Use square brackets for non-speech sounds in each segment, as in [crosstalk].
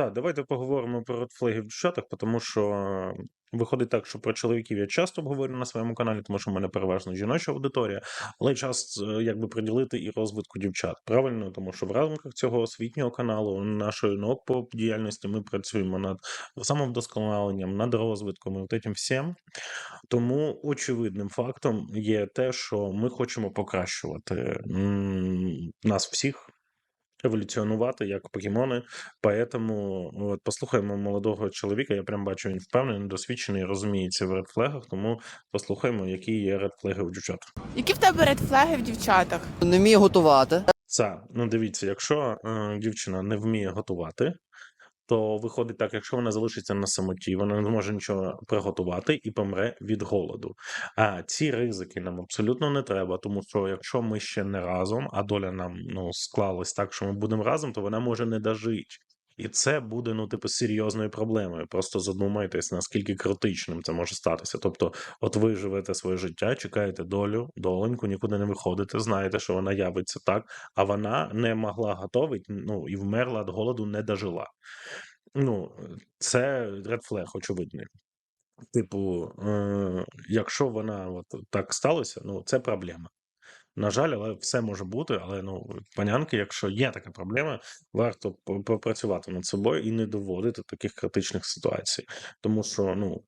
так, давайте поговоримо про редфлеги в дівчатах, тому що виходить так, що про чоловіків я часто обговорю на своєму каналі, тому що в мене переважно жіноча аудиторія, але час е, якби приділити і розвитку дівчат. Правильно, тому що в рамках цього освітнього каналу, нашої НОП діяльності, ми працюємо над самовдосконаленням, над розвитком і от цим всім. Тому очевидним фактом є те, що ми хочемо покращувати нас всіх. Еволюціонувати як покемони, поэтому от послухаємо молодого чоловіка. Я прям бачу, він впевнений, досвідчений, розуміється в редфлегах. Тому послухаємо, які є редфлеги у дівчат. Які в тебе редфлеги в дівчатах? Не вміє готувати. Це ну дивіться, якщо е, дівчина не вміє готувати, то виходить так, якщо вона залишиться на самоті, вона не зможе нічого приготувати і помре від голоду. А ці ризики нам абсолютно не треба, тому що якщо ми ще не разом, а доля нам ну склалась так, що ми будемо разом, то вона може не дожити. І це буде ну типу серйозною проблемою. Просто задумайтесь, наскільки критичним це може статися. Тобто, от ви живете своє життя, чекаєте долю, доленьку, нікуди не виходите, знаєте, що вона явиться так, а вона не могла готовить, ну і вмерла від голоду, не дожила. Ну, це red flag, очевидний. Типу, е, якщо вона от так сталося, ну це проблема. На жаль, але все може бути. Але ну, панянки, якщо є така проблема, варто попрацювати над собою і не доводити таких критичних ситуацій. Тому що, ну,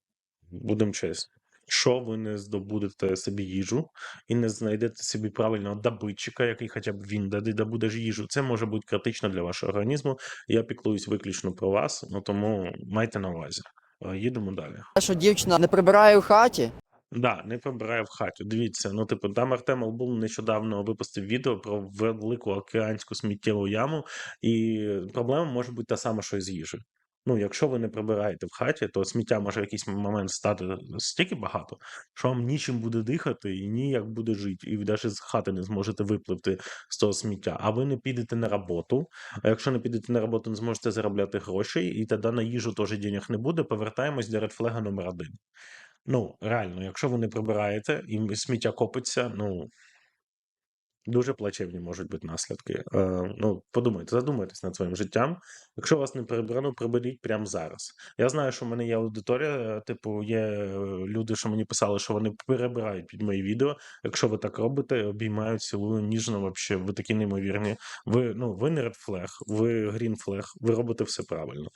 будемо чесні, що ви не здобудете собі їжу і не знайдете собі правильного добитчика, який хоча б він даде ж їжу, це може бути критично для вашого організму. Я піклуюсь виключно про вас, ну тому майте на увазі. Е, Їдемо далі. Що дівчина не прибирає в хаті, Да, не прибирає в хаті. Dивіться, ну типу, там Артем Албул нещодавно випустив відео про велику океанську сміттєву яму, і проблема може бути та сама, що і з їжею. Ну, якщо ви не прибираєте в хаті, то сміття може в якийсь момент стати стільки багато, що вам нічим буде дихати і ніяк буде жити, і ви навіть з хати не зможете випливти з того сміття. А ви не підете на роботу. А якщо не підете на роботу, не зможете заробляти гроші, і тоді на їжу теж денег не буде. Повертаємось до редфлега номер один. Ну, реально, якщо ви не прибираєте і сміття копиться, ну дуже плачевні можуть бути наслідки. Е, ну, подумайте, задумайтесь над своїм життям. Якщо вас не прибрано, приберіть прямо зараз. Я знаю, що в мене є аудиторія, е, типу, є е, люди, що мені писали, що вони перебирають під мої відео. Якщо ви так робите, обіймають, цілую ніжно, вообще, ви такі неймовірні. Ви, ну, ви не flag, ви flag, ви робите все правильно.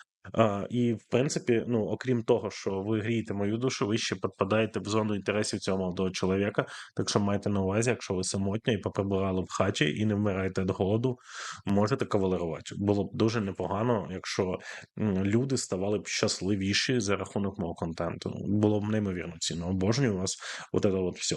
І в принципі, ну окрім того, що ви грієте мою душу, ви ще підпадаєте в зону інтересів цього молодого чоловіка. Так що майте на увазі, якщо ви самотня і поприбирали в хаті і не вмираєте від голоду, можете кавалерувати. Було б дуже непогано, якщо люди ставали б щасливіші за рахунок мого контенту. Було б неймовірно цінно. Обожнюю вас. От це от все.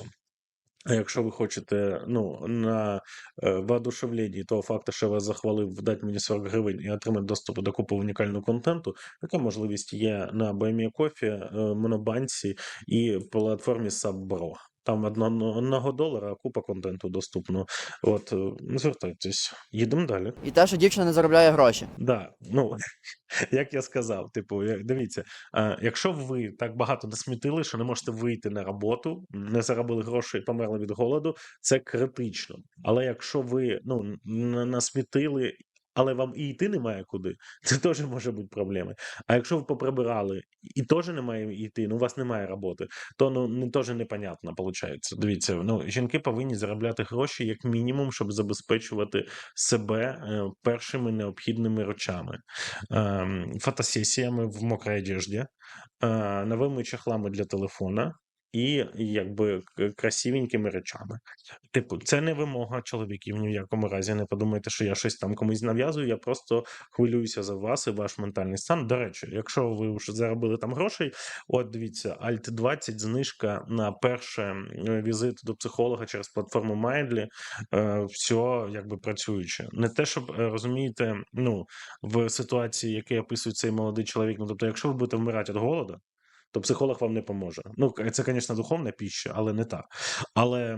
Якщо ви хочете ну, на е, воодушевленні того факту, що вас захвалив, дати мені 40 гривень і отримати доступ до купу унікального контенту, така можливість є на BME Coffee, е, Монобанці і платформі Subbro. Там одно- одного долара купа контенту доступно. От, е, звертайтесь. Їдемо далі. і те, що дівчина не заробляє гроші. Да, ну [laughs] як я сказав, типу, дивіться, е, якщо ви так багато насмітили, що не можете вийти на роботу, не заробили гроші і померли від голоду, це критично. Але якщо ви ну насмітили, але вам і йти немає куди, [laughs] це теж може бути проблеми. А якщо ви поприбирали і теж немає йти, ну у вас немає роботи, то ну не теж непонятно виходить. Дивіться, ну жінки повинні заробляти гроші як мінімум, щоб забезпечувати себе е, першими необхідними речами, Ем, фотосесіями в мокрій одежді, е, новими чехлами для телефона. І якби красивенькими речами. Типу, це не вимога чоловіків ні в якому разі. Не подумайте, що я щось там комусь нав'язую. Я просто хвилююся за вас і ваш ментальний стан. До речі, якщо ви вже заробили там грошей, от дивіться, Alt 20 знижка на перший візит до психолога через платформу Mindly. Е, все якби працююче. Не те, щоб е, розумієте, ну в ситуації, яку описує цей молодий чоловік. Ну тобто, якщо ви будете вмирати від голоду. То психолог вам не поможе. Ну, це, звісно, духовна піща, але не та. Але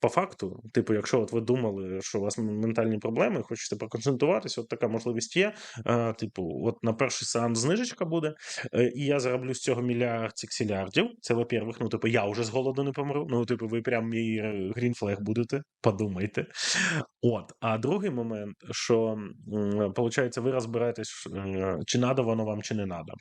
по факту, типу, якщо от ви думали, що у вас ментальні проблеми, хочете проконсультуватися, от така можливість є. Е, типу, от на перший сеанс знижечка буде, е, і я зароблю з цього мільярд сексілярдів. Це, во-первых, ну, типу, я вже з голоду не помру. Ну, типу, ви прям мій е, грінфлег будете, подумайте. От. А другий момент, що виходить, ви розбираєтесь, е, чи надо воно вам, чи не надо.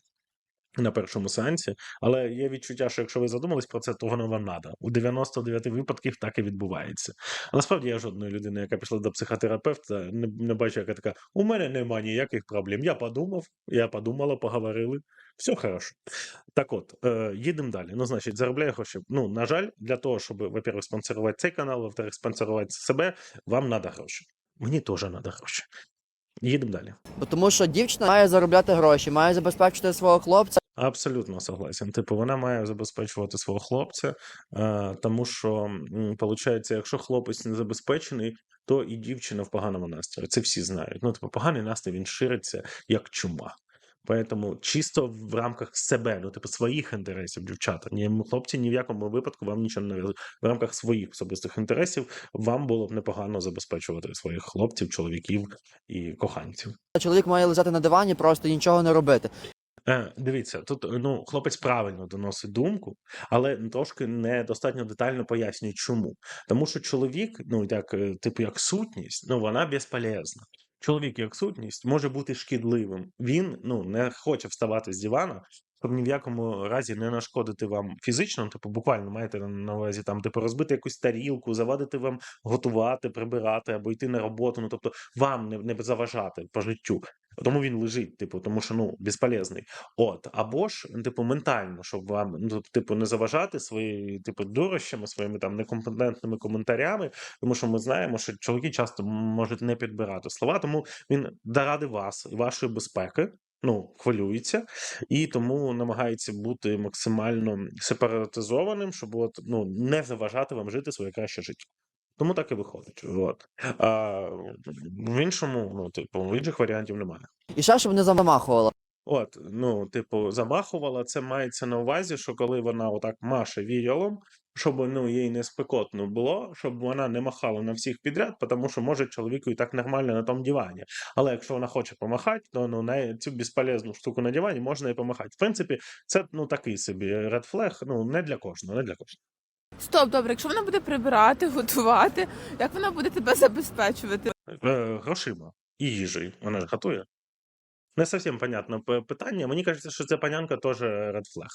На першому сеансі, але є відчуття, що якщо ви задумались про це, то воно вам надо. У 99 випадків так і відбувається. А насправді я жодної людини, яка пішла до психотерапевта, не, не бачу, яка така: у мене немає ніяких проблем. Я подумав, я подумала, поговорили. Все хорошо. Так от, е, їдемо далі. Ну, значить, заробляю гроші. Ну, на жаль, для того, щоб, во-первых, спонсорувати цей канал, во-вторых, спонсорувати себе, вам треба гроші. Мені теж треба гроші. Їдемо далі. Бо Тому що дівчина має заробляти гроші, має забезпечити свого хлопця. Абсолютно согласен. Типу, вона має забезпечувати свого хлопця, е, тому що, виходить, якщо хлопець не забезпечений, то і дівчина в поганому настрої. Це всі знають. Ну, типу, поганий настрій він шириться як чума. Поэтому чисто в рамках себе, ну, типу, своїх інтересів, дівчата. Ні, хлопці ні в якому випадку вам нічого не нав'язують. В рамках своїх особистих інтересів вам було б непогано забезпечувати своїх хлопців, чоловіків і коханців. Чоловік має лежати на дивані, просто нічого не робити. Е, дивіться, тут ну, хлопець правильно доносить думку, але трошки недостатньо детально пояснює, чому. Тому що чоловік, ну як е, типу як сутність, ну вона безполезна. Чоловік як сутність може бути шкідливим. Він ну не хоче вставати з дивана, щоб ні в якому разі не нашкодити вам фізично. Типу, буквально маєте на увазі там, типу, розбити якусь тарілку, завадити вам готувати, прибирати або йти на роботу. Ну тобто вам не, не заважати по життю. Тому він лежить, типу, тому що ну безполезний. От, або ж, типу, ментально, щоб вам ну, типу, не заважати свої, типу, дурощами, своїми там некомпетентними коментарями, тому що ми знаємо, що чоловіки часто можуть не підбирати слова, тому він заради вас і вашої безпеки. Ну, хвилюється і тому намагається бути максимально сепаратизованим, щоб от, ну, не заважати вам жити своє краще життя. Тому так і виходить. От. А в іншому, ну, типу, в інших варіантів немає. І ще щоб не замахувала. От, ну, типу, замахувала, це мається на увазі, що коли вона отак маше віялом, щоб ну, їй не спекотно було, щоб вона не махала на всіх підряд, тому що може чоловіку і так нормально на тому дивані. Але якщо вона хоче помахати, то ну, на цю безполезну штуку на дивані можна і помахати. В принципі, це ну, такий собі flag, ну, не для кожного, не для кожного. Стоп, добре, якщо вона буде прибирати, готувати, як вона буде тебе забезпечувати? Е, грошима і їжею. Вона ж готує. Не зовсім понятне питання. Мені кажеться, що ця панянка теж red flag.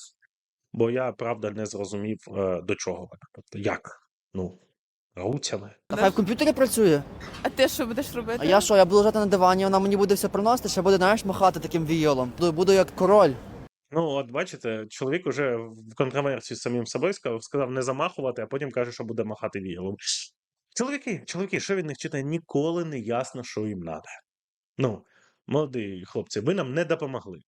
Бо я правда не зрозумів, е, до чого вона. Тобто, як? Ну, руцями. А хай в комп'ютері працює. А ти що будеш робити? А я що, я буду лежати на дивані, вона мені буде все приносити, ще буде, знаєш, махати таким віялом. Буду, буду як король. Ну, от бачите, чоловік уже в контроверсії з самим собою сказав, сказав не замахувати, а потім каже, що буде махати віялом. Чоловіки, чоловіки, що від них читає, ніколи не ясно, що їм треба. Ну, молоді хлопці, ви нам не допомогли.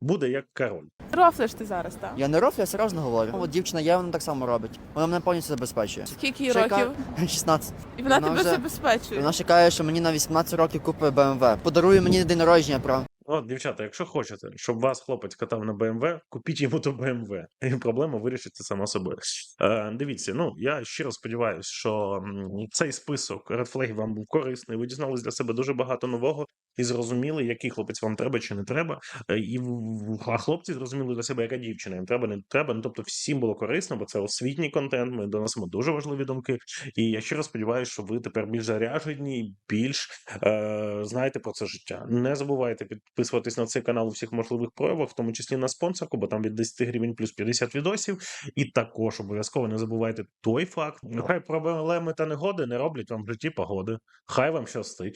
Буде як король. Рофлиш ти зараз, так? Я не роблю, я серйозно говорю. От дівчина є, вона так само робить. Вона мене повністю забезпечує. Скільки їй Ще років? [laughs] яка- 16. І вона, Вона тебе вже- забезпечує. Вона ще каже, що мені на 18 років купить BMW. Подарує мені на день народження, прав. От, дівчата, якщо хочете, щоб вас хлопець катав на БМВ, купіть йому то БМВ, і проблема вирішиться сама собою. Е, дивіться, ну я щиро сподіваюся, що цей список редфлегів вам був корисний. Ви дізналися для себе дуже багато нового і зрозуміли, який хлопець вам треба чи не треба. Е, І а хлопці зрозуміли для себе, яка дівчина їм треба, не треба. Ну тобто всім було корисно, бо це освітній контент. Ми доносимо дуже важливі думки. І я щиро сподіваюся, що ви тепер більш заряжені, і більш е, знаєте про це життя. Не забувайте підписуватись на цей канал у всіх можливих проявах, в тому числі на спонсорку, бо там від 10 гривень плюс 50 відосів. І також обов'язково не забувайте той факт. Хай проблеми та негоди не роблять вам в житті погоди. Хай вам щастить.